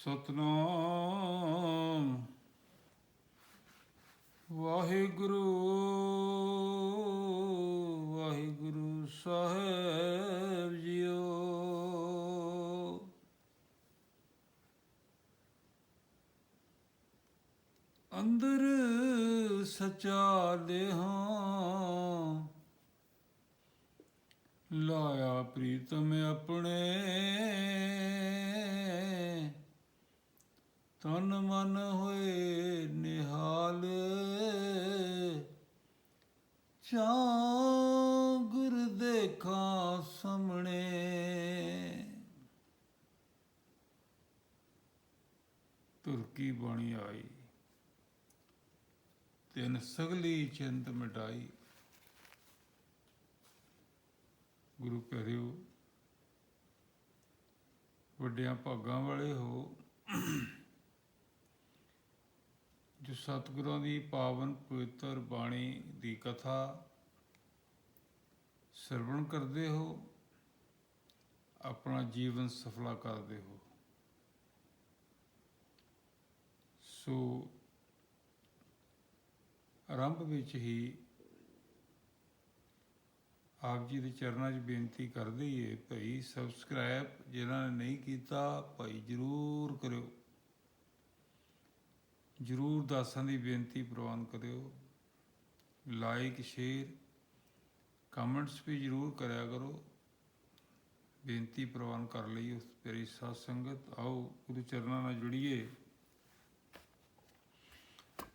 ਸਤਨਾਮ। ਵਾਹਿਗੁਰੂ ਵਾਹਿਗੁਰੂ ਸਾਹਿਬ ਜੀਓ। ਅੰਦਰ ਸਚਾ ਦੇਹਾਂ ਲਾਇਆ ਪ੍ਰੀਤਮ ਆਪਣੇ। ਤਨ ਮਨ ਹੋਏ ਨਿਹਾਲ। ਚਾਂ ਗੁਰ ਦੇਖਾਂ ਸਾਹਮਣੇ। ਤੁਰਕੀ ਬਾਣੀ ਆਈ। ਤਿੰਨ ਸਗਲੀ ਚਿੰਤ ਮਿਟਾਈ। ਗੁਰੂ ਪਿਆਰਿਓ ਵੱਡਿਆਂ ਭਾਗਾਂ ਵਾਲੇ ਹੋ। ਜੋ ਸਤਿਗੁਰਾਂ ਦੀ ਪਾਵਨ ਪਵਿੱਤਰ ਬਾਣੀ ਦੀ ਕਥਾ ਸਰਵਣ ਕਰਦੇ ਹੋ, ਆਪਣਾ ਜੀਵਨ ਸਫਲਾ ਕਰਦੇ ਹੋ। ਸੋ ਆਰੰਭ ਵਿੱਚ ਹੀ ਆਪ ਜੀ ਦੇ ਚਰਨਾਂ 'ਚ ਬੇਨਤੀ ਕਰਦੇ ਹੀ ਹੈ ਭਾਈ ਸਬਸਕ੍ਰਾਈਬ ਜਿਨ੍ਹਾਂ ਨੇ ਨਹੀਂ ਕੀਤਾ, ਭਾਈ ਜਰੂਰ ਕਰਿਓ। ਜਰੂਰ ਦਾਸਾਂ ਦੀ ਬੇਨਤੀ ਪ੍ਰਵਾਨ ਕਰਿਓ। ਲਾਈਕ ਸ਼ੇਅਰ, ਕਮੈਂਟਸ ਵੀ ਜਰੂਰ ਕਰਿਆ ਕਰੋ। ਬੇਨਤੀ ਪ੍ਰਵਾਨ ਕਰ ਲਈ ਉਸ ਪਿਆਰੀ ਸਾਧ ਸੰਗਤ। ਆਓ ਗੁਰੂ ਚਰਨਾਂ ਨਾਲ ਜੁੜੀਏ।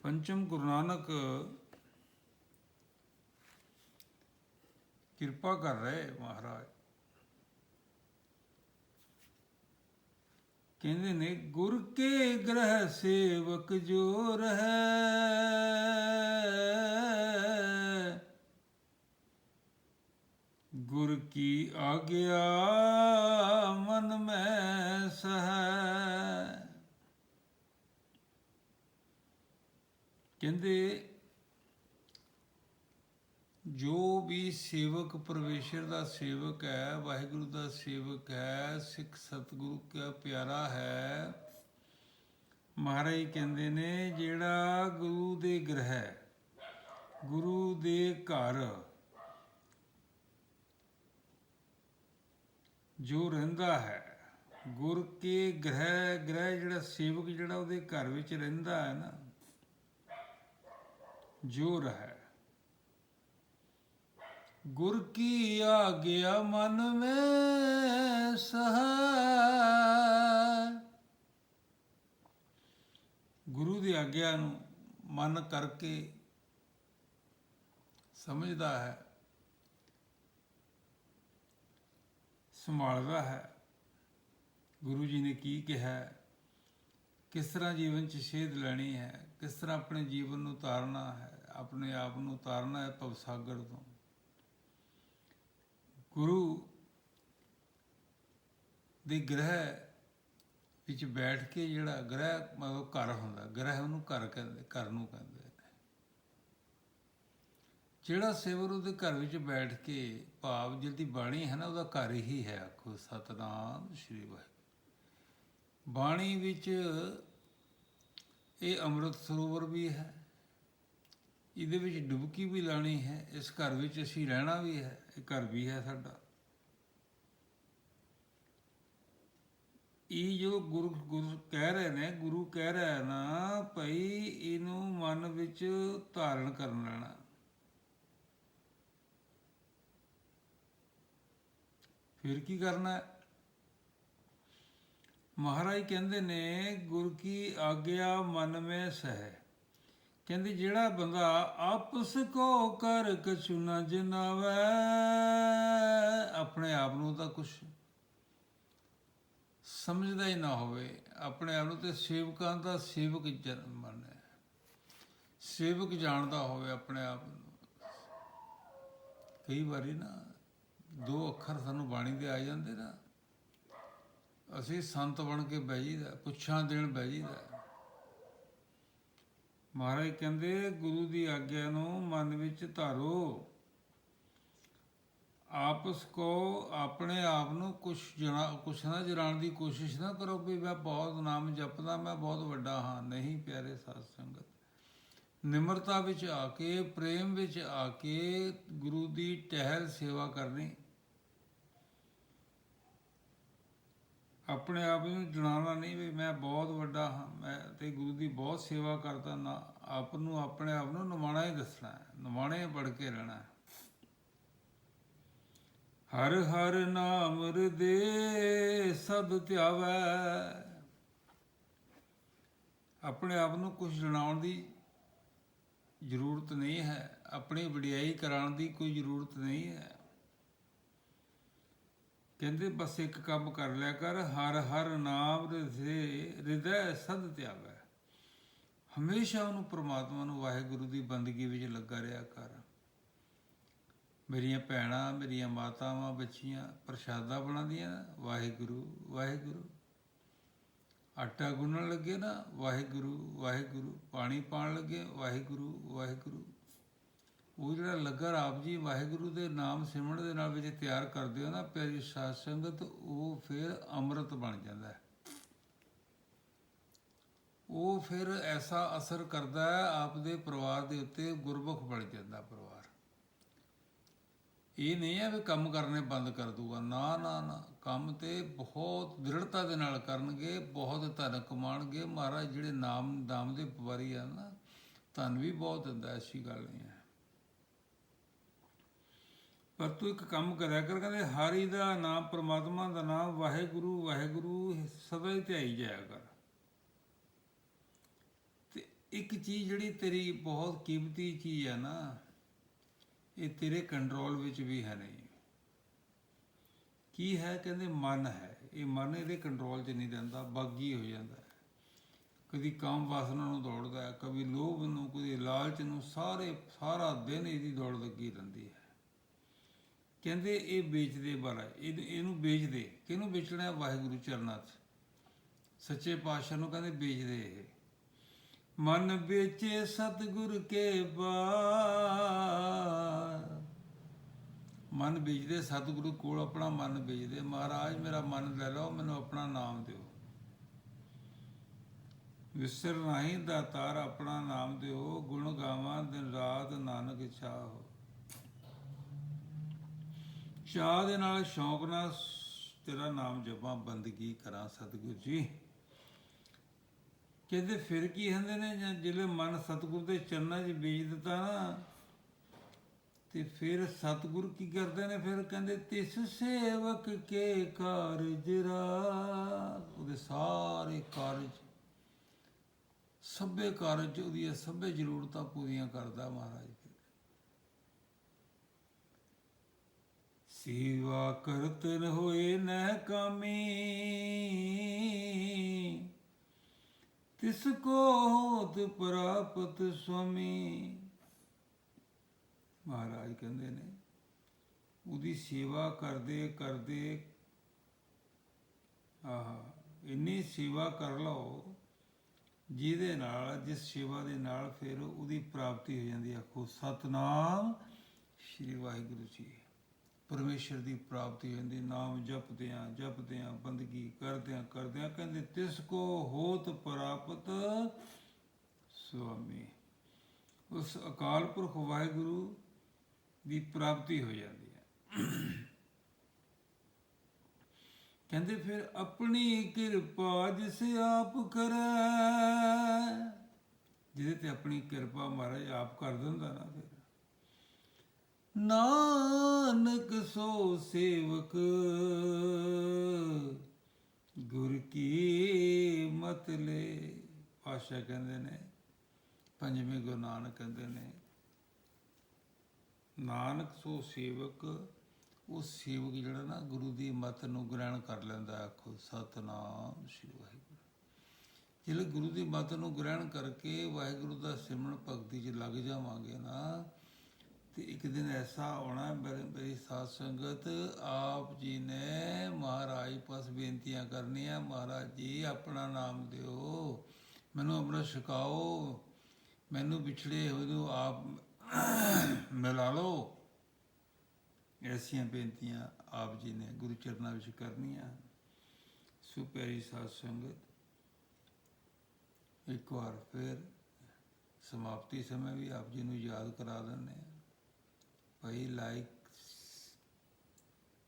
ਪੰਚਮ ਗੁਰੂ ਨਾਨਕ, ਕਿਰਪਾ ਕਰ ਰਹੇ ਮਹਾਰਾਜ। ਕਹਿੰਦੇ ਨੇ, ਗੁਰ ਕੇ ਗ੍ਰਹਿ ਸੇਵਕ ਜੋ ਰਹੈ। ਗੁਰ ਕੀ ਆਗਿਆ ਮਨ ਮੈਂ ਸਹੈ। ਕਹਿੰਦੇ ਜੋ ਵੀ ਸੇਵਕ ਪਰਮੇਸ਼ਰ ਦਾ ਸੇਵਕ ਹੈ, ਵਾਹਿਗੁਰੂ ਦਾ ਸੇਵਕ ਹੈ, ਸਿੱਖ ਸਤਿਗੁਰੂ ਦਾ ਪਿਆਰਾ ਹੈ। ਮਹਾਰਾਜ ਕਹਿੰਦੇ ਨੇ, ਜਿਹੜਾ ਗੁਰੂ ਦੇ ਗ੍ਰਹਿ, ਗੁਰੂ ਦੇ ਘਰ, ਜੋ ਰਹਿੰਦਾ ਹੈ, ਗੁਰ ਕੇ ਗ੍ਰਹਿ ਗ੍ਰਹਿ ਜਿਹੜਾ ਸੇਵਕ ਜਿਹੜਾ ਉਹਦੇ ਘਰ ਵਿੱਚ ਰਹਿੰਦਾ ਹੈ ਨਾ, ਜੋ ਰਹਿ। ਗੁਰ ਕੀ ਆਗਿਆ ਮਨ ਮੈਂ ਸਹਾ? ਗੁਰੂ ਦੀ ਆਗਿਆ ਨੂੰ ਮਨ ਕਰਕੇ ਸਮਝਦਾ ਹੈ, ਸੰਭਾਲਦਾ ਹੈ। ਗੁਰੂ ਜੀ ਨੇ ਕੀ ਕਿਹਾ? ਕਿਸ ਤਰ੍ਹਾਂ ਜੀਵਨ 'ਚ ਸੇਧ ਲੈਣੀ ਹੈ? ਕਿਸ ਤਰ੍ਹਾਂ ਆਪਣੇ ਜੀਵਨ ਨੂੰ ਉਤਾਰਨਾ ਹੈ? ਆਪਣੇ ਆਪ ਨੂੰ ਉਤਾਰਨਾ ਹੈ ਭਵਸਾਗਰ ਤੋਂ? ਗੁਰੂ ਦੇ ਗ੍ਰਹਿ ਵਿੱਚ ਬੈਠ ਕੇ ਜਿਹੜਾ ਗ੍ਰਹਿ, ਮਤਲਬ ਘਰ ਹੁੰਦਾ, ਗ੍ਰਹਿ ਉਹਨੂੰ ਘਰ ਕਹਿੰਦੇ, ਘਰ ਨੂੰ ਕਹਿੰਦੇ ਜਿਹੜਾ ਸੇਵਰ ਉਹਦੇ ਘਰ ਵਿੱਚ ਬੈਠ ਕੇ ਭਾਵ ਜਿਹਦੀ ਬਾਣੀ ਹੈ ਨਾ, ਉਹਦਾ ਘਰ ਹੀ ਹੈ, ਆਖੋ, ਸਤਨਾਮ ਸ਼੍ਰੀ ਵਾਹਿਗੁਰੂ। ਬਾਣੀ ਵਿੱਚ ਇਹ ਅੰਮ੍ਰਿਤ ਸਰੋਵਰ ਵੀ ਹੈ, ਇਹਦੇ ਵਿੱਚ ਡੁਬਕੀ ਵੀ ਲਾਣੀ ਹੈ, ਇਸ ਘਰ ਵਿੱਚ ਅਸੀਂ ਰਹਿਣਾ ਵੀ ਹੈ। ਇਹ ਘਰ ਵੀ ਹੈ ਸਾਡਾ। ਇਹ ਜੋ ਗੁਰੂ ਗੁਰੂ ਕਹਿ ਰਹੇ ਨੇ, ਗੁਰੂ ਕਹਿ ਰਿਹਾ ਨਾ, ਭਈ ਇਹਨੂੰ ਮਨ ਵਿੱਚ ਧਾਰਨ ਕਰਨ ਲੈਣਾ। ਫਿਰ ਕੀ ਕਰਨਾ ਮਹਾਰਾਜ ਕਹਿੰਦੇ ਨੇ, ਗੁਰ ਕੀ ਆਗਿਆ ਮਨ ਮੈਂ ਸਹਿ। ਕਹਿੰਦੇ, ਜਿਹੜਾ ਬੰਦਾ ਆਪਸ ਕੋ ਕਰ ਕਛੁ ਨ ਜਨਾਵੇ ਆਪਣੇ ਆਪ ਨੂੰ ਤਾਂ ਕੁਛ ਸਮਝਦਾ ਹੀ ਨਾ ਹੋਵੇ। ਆਪਣੇ ਆਪ ਨੂੰ ਤੇ ਸੇਵਕਾਂ ਦਾ ਸੇਵਕ ਜਨ ਮੰਨੇ ਸੇਵਕ ਜਾਣਦਾ ਹੋਵੇ ਆਪਣੇ ਆਪ ਨੂੰ। ਕਈ ਵਾਰੀ ਨਾ ਦੋ ਅੱਖਰ ਸਾਨੂੰ ਬਾਣੀ ਦੇ ਆ ਜਾਂਦੇ ਨਾ। ਅਸੀਂ ਸੰਤ ਬਣ ਕੇ ਬਹਿ ਜੀਦਾ ਪੁੱਛਾਂ ਦੇਣ ਬਹਿ ਜੀਦਾ ਮਹਾਰਾਜ ਕਹਿੰਦੇ, ਗੁਰੂ ਦੀ ਆਗਿਆ ਨੂੰ ਮਨ ਵਿੱਚ ਧਾਰੋ। ਆਪਸ ਕੋ ਆਪਣੇ ਆਪ ਨੂੰ ਕੁਛ ਜਣਾ, ਕੁਛ ਨਾ ਜਣਾਉਣ ਦੀ ਕੋਸ਼ਿਸ਼ ਨਾ ਕਰੋ ਵੀ ਮੈਂ ਬਹੁਤ ਨਾਮ ਜਪਦਾ, ਮੈਂ ਬਹੁਤ ਵੱਡਾ ਹਾਂ। ਨਹੀਂ ਪਿਆਰੇ ਸਾਧ ਸੰਗਤ, ਨਿਮਰਤਾ ਵਿੱਚ ਆ ਕੇ, ਪ੍ਰੇਮ ਵਿੱਚ ਆ ਕੇ ਗੁਰੂ ਦੀ ਟਹਿਲ ਸੇਵਾ ਕਰਨੀ ਆਪਣੇ ਆਪ ਨੂੰ ਜਣਾਉਣਾ ਨਹੀਂ ਵੀ ਮੈਂ ਬਹੁਤ ਵੱਡਾ ਹਾਂ, ਮੈਂ ਤੇ ਗੁਰੂ ਦੀ ਬਹੁਤ ਸੇਵਾ ਕਰਦਾ ਨਾ, ਆਪ ਨੂੰ ਆਪਣੇ ਆਪ ਨੂੰ ਨਿਮਾਣਾ ਹੀ ਦੱਸਣਾ ਹੈ, ਨਿਮਾਣੇ ਪੜ ਕੇ ਰਹਿਣਾ ਹੈ। ਹਰ ਹਰ ਨਾਮ ਹਿਰਦੇ ਸਦ ਧਿਆਵੈ। ਆਪਣੇ ਆਪ ਨੂੰ ਕੁਝ ਜਣਾਉਣ ਦੀ ਜ਼ਰੂਰਤ ਨਹੀਂ ਹੈ, ਆਪਣੀ ਵਡਿਆਈ ਕਰਾਉਣ ਦੀ ਕੋਈ ਜ਼ਰੂਰਤ ਨਹੀਂ ਹੈ। ਕਹਿੰਦੇ, ਬਸ ਇੱਕ ਕੰਮ ਕਰ ਲਿਆ ਕਰ, ਹਰ ਹਰ ਨਾਮ ਹਿਰਦੇ ਹਿਰਦੈ ਸਦ ਧਿਆਵੈ ਹਮੇਸ਼ਾ ਉਹਨੂੰ ਪ੍ਰਮਾਤਮਾ ਨੂੰ ਵਾਹਿਗੁਰੂ ਦੀ ਬੰਦਗੀ ਵਿੱਚ ਲੱਗਾ ਰਿਹਾ ਕਰ। ਮੇਰੀਆਂ ਭੈਣਾਂ, ਮੇਰੀਆਂ ਮਾਤਾਵਾਂ, ਬੱਚੀਆਂ ਪ੍ਰਸ਼ਾਦਾ ਬਣਾਉਂਦੀਆਂ ਨਾ ਵਾਹਿਗੁਰੂ ਵਾਹਿਗੁਰੂ। ਆਟਾ ਗੁੰਨਣ ਲੱਗੇ ਨਾ, ਵਾਹਿਗੁਰੂ ਵਾਹਿਗੁਰੂ। ਪਾਣੀ ਪਾਣ ਲੱਗੇ, ਵਾਹਿਗੁਰੂ ਵਾਹਿਗੁਰੂ। ਉਹ ਜਿਹੜਾ ਲੰਗਰ ਆਪ ਜੀ, ਵਾਹਿਗੁਰੂ ਦੇ ਨਾਮ ਸਿਮਰਨ ਦੇ ਨਾਲ ਵਿੱਚ ਤਿਆਰ ਕਰਦੇ ਹੋ ਨਾ, ਪਿਆਰੀ ਸਾਧ ਸੰਗਤ, ਉਹ ਫਿਰ ਅੰਮ੍ਰਿਤ ਬਣ ਜਾਂਦਾ ਹੈ। ਉਹ ਫਿਰ ਐਸਾ ਅਸਰ ਕਰਦਾ ਹੈ ਆਪ ਪਰਿਵਾਰ ਦੇ ਉੱਤੇ ਗੁਰਬਖ ਬਣ ਜਾਂਦਾ ਪਰਿਵਾਰ। ਇਹ ਨਹੀਂ ਹੈ ਵੀ ਕੰਮ ਕਰਨੇ ਬੰਦ ਕਰ ਦੂਗਾ ਨਾ ਨਾ ਨਾ, ਕੰਮ ਤੇ ਬਹੁਤ ਦ੍ਰਿੜਤਾ ਦੇ ਨਾਲ ਕਰਨਗੇ, ਬਹੁਤ ਧਨ ਕਮਾਣਗੇ ਮਹਾਰਾਜ ਜਿਹੜੇ ਨਾਮ ਨਾਮ ਦੇ ਵਪਾਰੀ ਆ ਨਾ, ਧਨ ਵੀ ਬਹੁਤ ਦਿੰਦਾ, ਐਸੀ ਗੱਲ ਨਹੀਂ ਹੈ। ਪਰ ਤੂੰ ਇੱਕ ਕੰਮ ਕਰਿਆ ਕਰ, ਕਹਿੰਦੇ ਹਰੀ ਦਾ ਨਾਮ ਪ੍ਰਮਾਤਮਾ ਦਾ ਨਾਮ ਵਾਹਿਗੁਰੂ ਵਾਹਿਗੁਰੂ, ਸਦਾ ਹੀ ਧਿਆਈ ਜਾਇਆ ਕਰ। ਤੇ ਇੱਕ ਚੀਜ਼ ਜਿਹੜੀ ਤੇਰੀ ਬਹੁਤ ਕੀਮਤੀ ਚੀਜ਼ ਹੈ ਨਾ, ਇਹ ਤੇਰੇ ਕੰਟਰੋਲ ਵਿੱਚ ਵੀ ਹੈ ਨਹੀਂ। ਕੀ ਹੈ? ਕਹਿੰਦੇ ਮਨ ਹੈ। ਇਹ ਮਨ ਇਹਦੇ ਕੰਟਰੋਲ 'ਚ ਨਹੀਂ ਰਹਿੰਦਾ, ਬਾਗੀ ਹੋ ਜਾਂਦਾ ਕਦੀ ਕਾਮ ਵਾਸਨਾ ਨੂੰ ਦੌੜਦਾ ਹੈ, ਕਦੀ ਲੋਭ ਨੂੰ, ਕਦੀ ਲਾਲਚ ਨੂੰ, ਸਾਰੇ, ਸਾਰਾ ਦਿਨ ਇਹਦੀ ਦੌੜ ਲੱਗੀ ਰਹਿੰਦੀ ਹੈ। ਕਹਿੰਦੇ ਇਹ ਵੇਚਦੇ ਬਾਰਾ ਇਹ ਇਹਨੂੰ ਵੇਚਦੇ, ਕਿਹਨੂੰ ਵੇਚਣਾ ਹੈ? ਵਾਹਿਗੁਰੂ ਚਰਨਾਂ 'ਚ। ਸੱਚੇ ਪਾਤਸ਼ਾਹ ਨੂੰ ਕਹਿੰਦੇ ਵੇਚਦੇ ਇਹ। ਮਨ ਵੇਚੇ ਸਤਿਗੁਰ ਕੇ ਬਾਰ ਮਨ ਵੇਚਦੇ, ਸਤਿਗੁਰੂ ਕੋਲ ਆਪਣਾ ਮਨ ਵੇਚਦੇ। ਮਹਾਰਾਜ, ਮੇਰਾ ਮਨ ਲੈ ਲਓ, ਮੈਨੂੰ ਆਪਣਾ ਨਾਮ ਦਿਓ। ਵਿਸਰ ਨਹੀਂ ਦਾਤਾਰ ਆਪਣਾ ਨਾਮ ਦਿਓ। ਗੁਣ ਗਾਵਾਂ ਦਿਨ ਰਾਤ ਨਾਨਕ ਚਾਹੋ ਚਾਹ ਦੇ ਨਾਲ ਸ਼ੌਂਕ ਨਾਲ ਤੇਰਾ ਨਾਮ ਜਪਾਂ, ਬੰਦਗੀ ਕਰਾਂ ਸਤਿਗੁਰੂ ਜੀ। ਕਹਿੰਦੇ ਫਿਰ ਕੀ ਹੁੰਦੇ ਨੇ, ਜਾਂ ਜਿਹੜੇ ਮਨ ਸਤਿਗੁਰ ਦੇ ਚਰਨਾਂ 'ਚ ਬੀਜ ਦਿੱਤਾ ਨਾ, ਤੇ ਫਿਰ ਸਤਿਗੁਰ ਕੀ ਕਰਦੇ ਨੇ? ਫਿਰ ਕਹਿੰਦੇ, ਤਿਸ ਸੇਵਕ ਕੇ ਕਾਰਜ ਰਾ ਉਹਦੇ ਸਾਰੇ ਕਾਰਜ, ਸਭੇ ਕਾਰਜ ਉਹਦੀਆਂ ਸਭੇ ਜ਼ਰੂਰਤਾਂ ਪੂਰੀਆਂ ਕਰਦਾ ਮਹਾਰਾਜ ਫਿਰ ਸੇਵਾ ਕਰਤਨ ਹੋਏ ਨਹਿ ਕਾਮੀ। ਤਿਸ ਕੋ ਹੋਤ ਪ੍ਰਾਪਤ ਸੁਆਮੀ। ਮਹਾਰਾਜ ਕਹਿੰਦੇ ਨੇ, ਉਹਦੀ ਸੇਵਾ ਕਰਦੇ ਕਰਦੇ, ਆਹ, ਇੰਨੀ ਸੇਵਾ ਕਰ ਲਓ, ਜਿਹਦੇ ਨਾਲ, ਜਿਸ ਸੇਵਾ ਦੇ ਨਾਲ ਫਿਰ ਉਹਦੀ ਪ੍ਰਾਪਤੀ ਹੋ ਜਾਂਦੀ ਆਖੋ, ਸਤਨਾਮ ਸ਼੍ਰੀ ਵਾਹਿਗੁਰੂ ਜੀ। ਪਰਮੇਸ਼ਰ ਦੀ ਪ੍ਰਾਪਤੀ ਹੋ ਜਾਂਦੀ ਨਾਮ ਜਪਦਿਆਂ ਜਪਦਿਆਂ ਜਪਦੇ ਆ ਬੰਦਗੀ ਕਰਦੇ ਆ ਕਹਿੰਦੇ, ਤਿਸ ਕੋ ਹੋਤ ਪ੍ਰਾਪਤ ਸੁਆਮੀ। ਉਸ ਅਕਾਲ ਪੁਰਖ ਵਾਹਿਗੁਰੂ ਦੀ ਪ੍ਰਾਪਤੀ ਹੋ ਜਾਂਦੀ ਹੈ। ਕਹਿੰਦੇ ਫਿਰ ਆਪਣੀ ਕਿਰਪਾ ਜਿਸ ਆਪ ਕਰੈ। ਜਿਹਦੇ ਤੇ ਆਪਣੀ ਕਿਰਪਾ ਮਹਾਰਾਜ ਆਪ ਕਰ ਦਿੰਦਾ ਨਾ ਫਿਰ। ਨਾਨਕ ਸੋ ਸੇਵਕ। ਗੁਰ ਕੀ ਮਤ ਲੈ। ਪਾਸ਼ਾ ਕਹਿੰਦੇ ਨੇ, ਪੰਜਵੇਂ ਗੁਰੂ ਨਾਨਕ ਕਹਿੰਦੇ ਨੇ, ਨਾਨਕ ਸੋ ਸੇਵਕ, ਉਹ ਸੇਵਕ ਜਿਹੜਾ ਨਾ ਗੁਰੂ ਦੀ ਮਤ ਨੂੰ ਗ੍ਰਹਿਣ ਕਰ ਲੈਂਦਾ, ਆਖੋ, ਸਤਨਾਮ ਸ੍ਰੀ ਵਾਹਿਗੁਰੂ। ਜਿਹੜੇ ਗੁਰੂ ਦੀ ਮਤ ਨੂੰ ਗ੍ਰਹਿਣ ਕਰਕੇ ਵਾਹਿਗੁਰੂ ਦਾ ਸਿਮਰਨ ਭਗਤੀ 'ਚ ਲੱਗ ਜਾਵਾਂਗੇ ਨਾ ਤੇ ਇੱਕ ਦਿਨ ਐਸਾ ਆਉਣਾ ਮੇਰੇ, ਮੇਰੀ ਸਾਧ ਸੰਗਤ, ਆਪ ਜੀ ਨੇ ਮਹਾਰਾਜ ਪਾਸ ਬੇਨਤੀਆਂ ਕਰਨੀਆਂ, ਮਹਾਰਾਜ ਜੀ ਆਪਣਾ ਨਾਮ ਦਿਓ, ਮੈਨੂੰ ਆਪਣਾ ਛਕਾਓ, ਮੈਨੂੰ ਵਿਛੜੇ ਹੋਏ ਨੂੰ ਆਪ ਮਿਲਾ ਲਓ। ਐਸੀਆਂ ਬੇਨਤੀਆਂ ਆਪ ਜੀ ਨੇ ਗੁਰੂ ਚਰਨਾਂ ਵਿੱਚ ਕਰਨੀਆਂ। ਸੋ ਪਿਆਰੀ ਸਾਧ ਸੰਗਤ, ਇੱਕ ਵਾਰ ਫਿਰ ਸਮਾਪਤੀ ਸਮੇਂ ਵੀ ਆਪ ਜੀ ਨੂੰ ਯਾਦ ਕਰਾ ਦਿੰਦੇ ਭਾਈ ਲਾਈਕ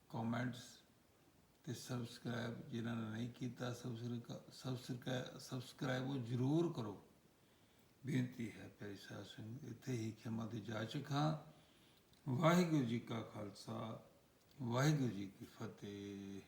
ਕਮੈਂਟਸ ਤੇ ਸਬਸਕ੍ਰਾਈਬ ਜਿਨ੍ਹਾਂ ਨੇ ਨਹੀਂ ਕੀਤਾ ਸਬਸਕ੍ਰਾਈਬ ਸਬਸਕ੍ਰਾਈਬ ਉਹ ਜ਼ਰੂਰ ਕਰੋ। ਬੇਨਤੀ ਹੈ ਪਿਆਰੀ ਸਾਧ ਸੰਗਤ, ਇੱਥੇ ਹੀ ਖਿਮਾ ਦੀ ਜਾਚਕ ਹਾਂ ਵਾਹਿਗੁਰੂ ਜੀ ਕਾ ਖਾਲਸਾ, ਵਾਹਿਗੁਰੂ ਜੀ ਕੀ ਫਤਿਹ।